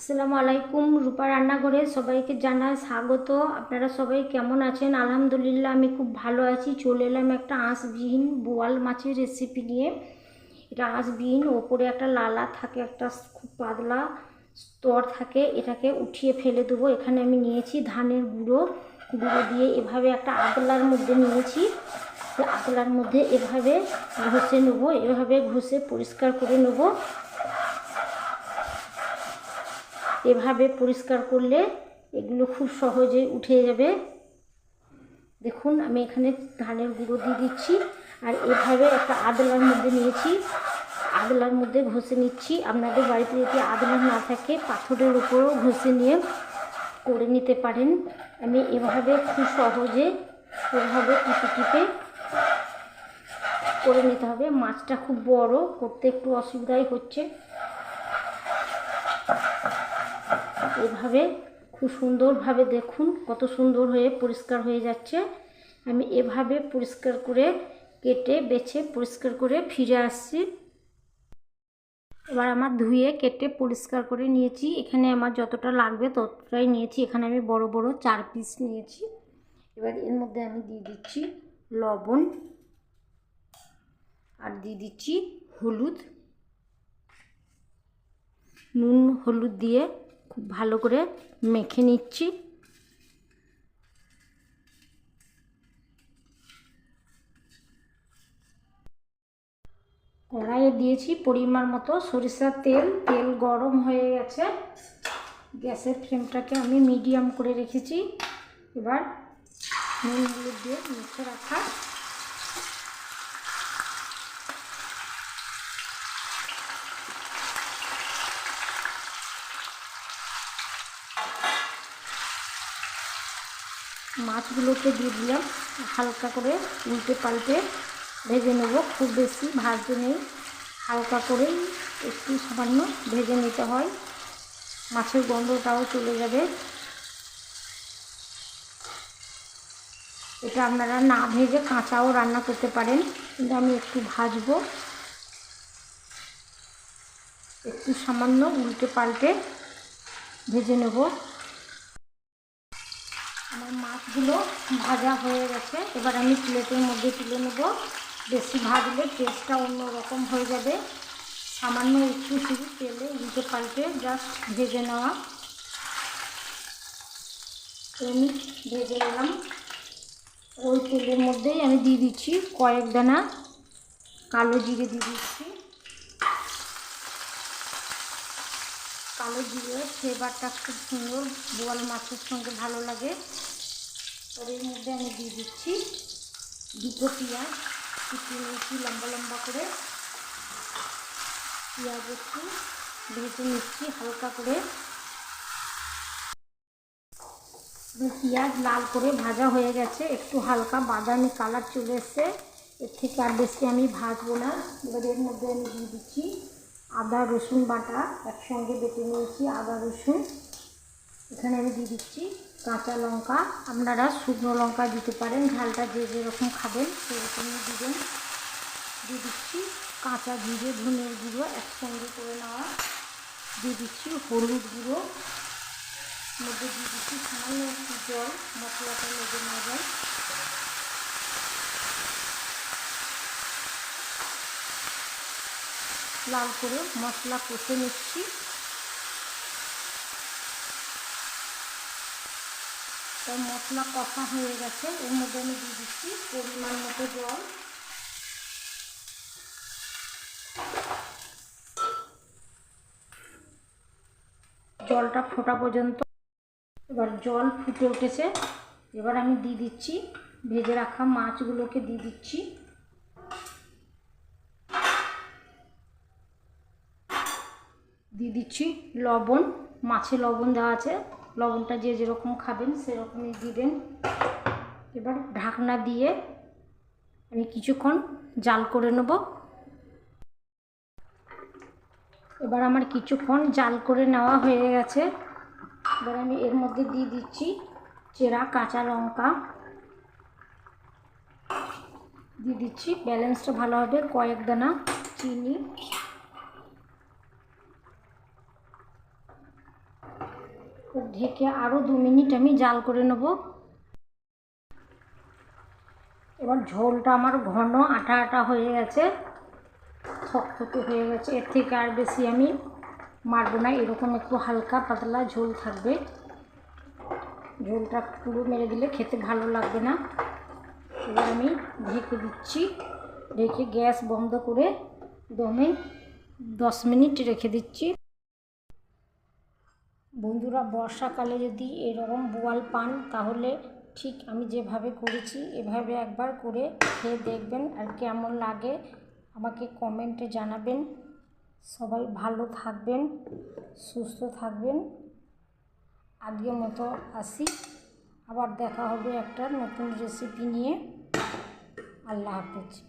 আসসালামু আলাইকুম। রূপা রান্নাঘরে সবাইকে জানাই স্বাগত। আপনারা সবাই কেমন আছেন? আলহামদুলিল্লাহ, আমি খুব ভালো আছি। চলে এলাম একটা আঁশবিহীন বোয়াল মাছের রেসিপি নিয়ে। এটা আঁশবিহীন, ওপরে একটা লালা থাকে, একটা খুব পাতলা স্তর থাকে, এটাকে উঠিয়ে ফেলে দেবো। এখানে আমি নিয়েছি ধানের গুঁড়ো। গুঁড়ো দিয়ে এভাবে একটা আগলার মধ্যে নিয়েছি। তো আগলার মধ্যে এভাবে ঘষে নেব। এভাবে ঘষে পরিষ্কার করে নেব। এভাবে পরিষ্কার করলে এগুলো খুব সহজে উঠে যাবে। দেখুন, আমি এখানে ধানের গুঁড়ো দিয়ে দিচ্ছি আর এভাবে একটা আদলার মধ্যে নিয়েছি। আদলার মধ্যে ঘষে নিচ্ছি। আপনাদের বাড়িতে যদি আদলা না থাকে, পাথরের উপরেও ঘষে নিয়ে করে নিতে পারেন। আমি এভাবে খুব সহজে, এভাবে টিপে টিপে করে নিতে হবে। মাছটা খুব বড়, করতে একটু অসুবিধাই হচ্ছে। এভাবে খুব সুন্দরভাবে দেখুন কত সুন্দর হয়ে পরিষ্কার হয়ে যাচ্ছে। আমি এভাবে পরিষ্কার করে কেটে, বেছে পরিষ্কার করে ফিরে আসছি। এবার আমার ধুয়ে, কেটে পরিষ্কার করে নিয়েছি। এখানে আমার যতটা লাগবে ততটাই নিয়েছি। এখানে আমি বড় বড় চার পিস নিয়েছি। এবার এর মধ্যে আমি দিয়ে দিচ্ছি লবণ আর দিয়ে দিচ্ছি হলুদ। নুন, হলুদ দিয়ে খুব ভালো করে মেখে নিচ্ছি। কড়াইয়ে দিয়েছি পরিমাণ মতো সরিষার তেল। তেল গরম হয়ে গেছে। গ্যাসের ফ্লেমটাকে আমি মিডিয়াম করে রেখেছি। এবার নুন হলুদ দিয়ে মেখে রাখা মাছগুলোকে দিয়ে দিলাম। হালকা করে উল্টে পাল্টে ভেজে নেব। খুব বেশি ভাজতে নেই। হালকা করেই একটু সামান্য ভেজে নিতে হয়। মাছের গন্ধটাও চলে যাবে। এটা আপনারা না ভেজে কাঁচাও রান্না করতে পারেন, কিন্তু আমি একটু ভাজবো। একটু সামান্য উল্টে পাল্টে ভেজে নেব। আমার মাছগুলো ভাজা হয়ে গেছে। এবার আমি প্লেটের মধ্যে তুলে নেব। বেশি ভাজলে টেস্টটা অন্যরকম হয়ে যাবে। সামান্য একটু শুধু তেলে উল্টে পাল্টে জাস্ট ভেজে নেওয়া। আমি ভেজে নিলাম। ওই তেলের মধ্যেই আমি দিয়ে দিচ্ছি কয়েক দানা কালো জিরে দিয়ে দিচ্ছি। কালো দিয়ে ফ্লেভারটা খুব সুন্দর, বোয়াল মাছের সঙ্গে ভালো লাগে। আর এর মধ্যে আমি দিয়ে দিচ্ছি দুটো পেঁয়াজ, কুচি নিয়েছি লম্বা লম্বা করে। পেঁয়াজ একটু ভেজে নিচ্ছি হালকা করে। পেঁয়াজ লাল করে ভাজা হয়ে গেছে, একটু হালকা বাদামি কালার চলে এসছে। এর থেকে আর বেশি আমি ভাজবো না। এবার এর মধ্যে আমি দিয়ে দিচ্ছি আদা, রসুন বাটা একসঙ্গে বেটে নিয়েছি, আদা, রসুন। এখানে আমি দিয়ে দিচ্ছি কাঁচা লঙ্কা। আপনারা শুকনো লঙ্কা দিতে পারেন, ঝালটা যে যেরকম খাবেন সেরকমই দিবেন। দিয়ে দিচ্ছি কাঁচা জিরে, ধনের গুঁড়ো একসঙ্গে করে নেওয়া। দিয়ে দিচ্ছি হলুদ গুঁড়ো। মধ্যে দিয়ে দিচ্ছি সামান্য একটু জল, মশলাটা লেগে না যায়। লাল করে মশলা কষে নিচ্ছি। তো মশলা কষা হয়ে গেছে, এর মধ্যে আমি দিয়ে দিচ্ছি পরিমাণ মতো জল। জলটা ফোটা পর্যন্ত। এবার জল ফুটে উঠেছে, এবার আমি দিয়ে দিচ্ছি, ভেজে রাখা মাছগুলোকে দিয়ে দিচ্ছি। দিয়ে দিচ্ছি লবণ, মাছে লবণ দেওয়া আছে। লবণটা যে যেরকম খাবেন সেরকমই দিবেন। এবার ঢাকনা দিয়ে আমি কিছুক্ষণ জাল করে নেব। এবার আমার কিছুক্ষণ জাল করে নেওয়া হয়ে গেছে। এবার আমি এর মধ্যে দিয়ে দিচ্ছি চেরা কাঁচা লঙ্কা। দিয়ে দিচ্ছি ব্যালেন্সটা ভালো হবে কয়েক দানা চিনি। ঢেকে আরও দু মিনিট আমি জাল করে নেব। এবার ঝোলটা আমার ঘন আটা আটা হয়ে গেছে, থকথকে হয়ে গেছে। এর থেকে আর বেশি আমি মারবো না, এরকম একটু হালকা পাতলা ঝোল থাকবে। ঝোলটা পুরো মেরে দিলে খেতে ভালো লাগবে না। এবার আমি ঢেকে দিচ্ছি, ঢেকে গ্যাস বন্ধ করে দমে দশ মিনিট রেখে দিচ্ছি। বন্ধুরা, বর্ষাকালে যদি এরকম বোয়াল পান, তাহলে ঠিক আমি যেভাবে করেছি, এভাবে একবার করে খেয়ে দেখবেন আর কেমন লাগে আমাকে কমেন্টে জানাবেন। সবাই ভালো থাকবেন, সুস্থ থাকবেন। আজকের মতো আসি। আবার দেখা হবে একটা নতুন রেসিপি নিয়ে। আল্লাহ হাফেজ।